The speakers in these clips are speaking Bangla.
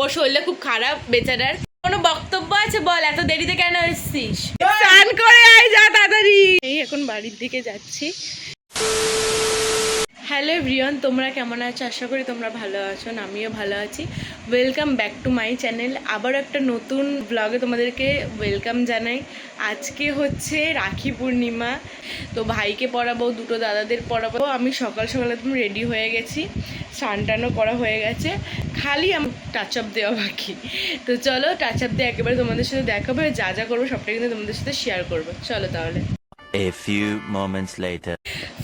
ওর শরীরটা খুব খারাপ বেচারার। কোনো বক্তব্য আছে বল? এত দেরিতে কেন এসছিস? স্নান করে আয় যা তাড়াতাড়ি। এই এখন বাড়ির দিকে যাচ্ছি। হ্যালো রিয়ন, তোমরা কেমন আছো? আশা করি তোমরা ভালো আছো আমিও ভালো আছি। Welcome back to my channel আবারও একটা নতুন ব্লগে তোমাদেরকে ওয়েলকাম জানাই। আজকে হচ্ছে রাখি পূর্ণিমা। তো ভাইকে পড়াবো, দুটো দাদাদের পড়াবো। আমি সকাল সকাল একদম রেডি হয়ে গেছি। স্নান টানও করা হয়ে গেছে। খালি আমার টাচ আপ দেওয়া বাকি। তো চলো টাচ আপ দিয়ে একেবারে তোমাদের সাথে দেখাবো যা যা করব সবটা কিন্তু তোমাদের সাথে শেয়ার করব। চলো তাহলে। A few moments later.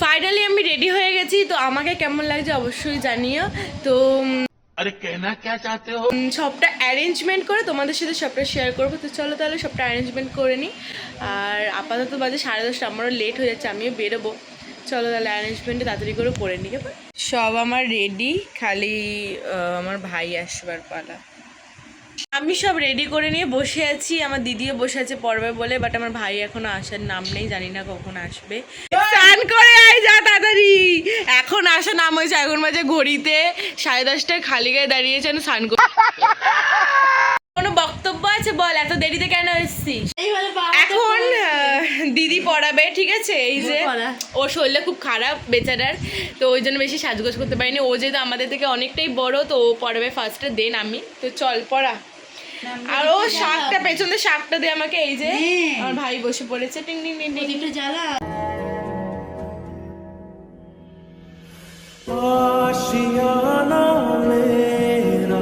Finally আমি রেডি হয়ে গেছি তো আমাকে কেমন লাগছে অবশ্যই জানিও। তো আরে কেনা কে চাতে হো? সবটা অ্যারেঞ্জমেন্ট করে তোমাদের সাথে সবটা শেয়ার করব। তো চলো তাহলে সবটা অ্যারেঞ্জমেন্ট করে নিই আর আপাতত বাজে সাড়ে দশটা আমারও লেট হয়ে যাচ্ছে আমিও বেরোবো। চলো তাহলে অ্যারেঞ্জমেন্টে তাড়াতাড়ি করে করে নিই সব আমার রেডি খালি আমার ভাই আসবার পালা। আমি সব রেডি করে নিয়ে বসে আছি। আমার দিদিও বসে আছে পড়বে বলে বাট আমার ভাই এখনও আসার নাম নেই জানি না কখন আসবে। স্নান করে আয় যা তাড়াতাড়ি। এখন আসা নাম হয়েছে এখন মাঝে ঘড়িতে। সাড়ে দশটায় খালি গায়ে দাঁড়িয়েছে আমি স্নান কর কোনো বক্তব্য আছে বল? এত দেরিতে কেন এসছিস? এখন দিদি পড়াবে ঠিক আছে? এই যে ওর শরীরটা খুব খারাপ বেচারার। তো ওই জন্য বেশি সাজগোজ করতে পারিনি। ও যেহেতু আমাদের থেকে অনেকটাই বড় তো ও পড়াবে ফার্স্টে দেন আমি। তো চল পড়া। আর ও শাকটা পেছন দিয়ে শাকটা দিয়ে আমাকে এই যে আমার ভাই বসে পড়েছে টিং টিং টিং টিং आशियाना मेरा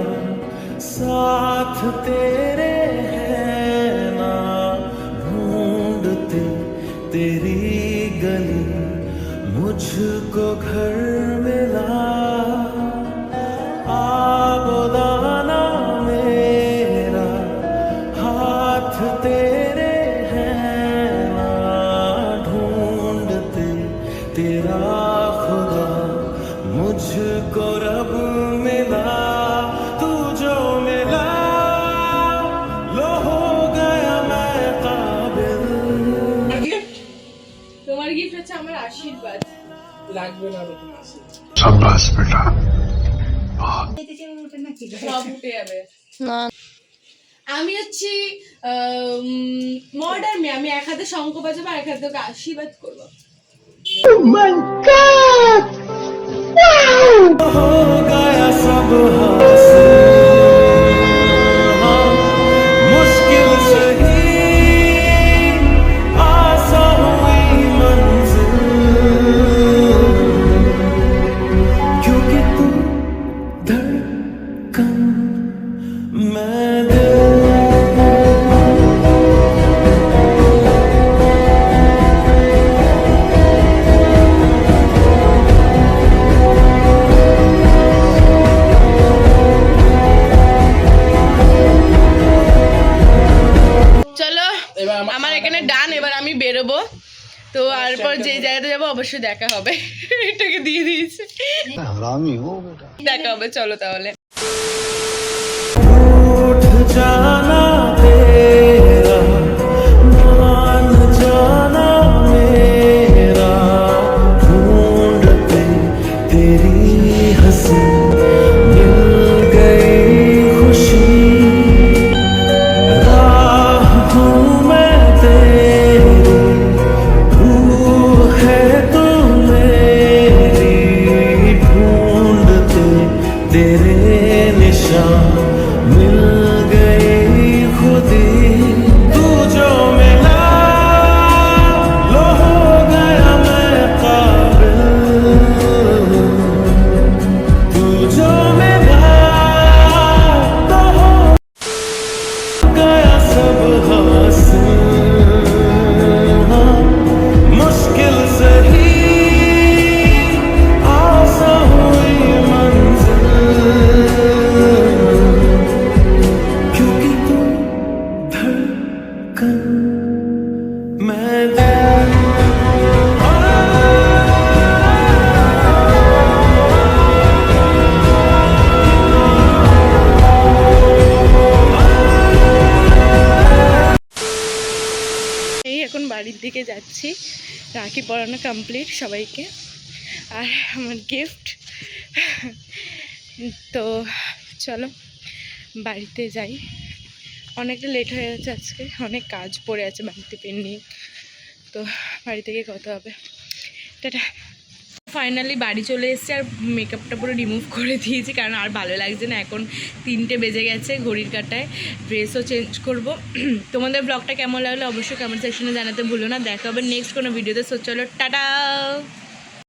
साथ तेरे है ना ढूंढते तेरी गली मुझको घर मिला मुझको रब मिला तू जो मिला लो हो गया मैं काबिल তোমার গিফট হচ্ছে আমার আশীর্বাদ शाबाश बेटा সব উঠে যাবে আমি হচ্ছি মডার্ন মেয়ে আমি এক হাতে শঙ্খ বাজাবো আর এক হাতে তোকে আশীর্বাদ করবো हो गया Oh. বেরোবো। তো তারপর যে জায়গাতে যাব অবশ্যই দেখা হবে। এটাকে দিয়ে দিয়েছে। দেখা হবে চলো তাহলে। এখন বাড়ির দিকে যাচ্ছি। রাখি পরানো কমপ্লিট সবাইকে। আর আমার গিফট তো চলো, বাড়িতে যাই। অনেকটা লেট হয়ে যাচ্ছে আজকে। অনেক কাজ পড়ে আছে বাড়িতে পেন্ডিং তো বাড়ি থেকে কথা হবে। টাটা। ফাইনালি বাড়ি চলে এসেছি আর মেকআপটা পুরো রিমুভ করে দিয়েছি কারণ আর ভালো লাগছে না। এখন তিনটে বেজে গেছে ঘড়ির কাটায়। ড্রেসও চেঞ্জ করব। তোমাদের ব্লগটা কেমন লাগল অবশ্যই কমেন্ট সেকশনে জানাতে ভুলো না। দেখা হবে নেক্সট কোনো ভিডিওতে সো চলো, টাটা!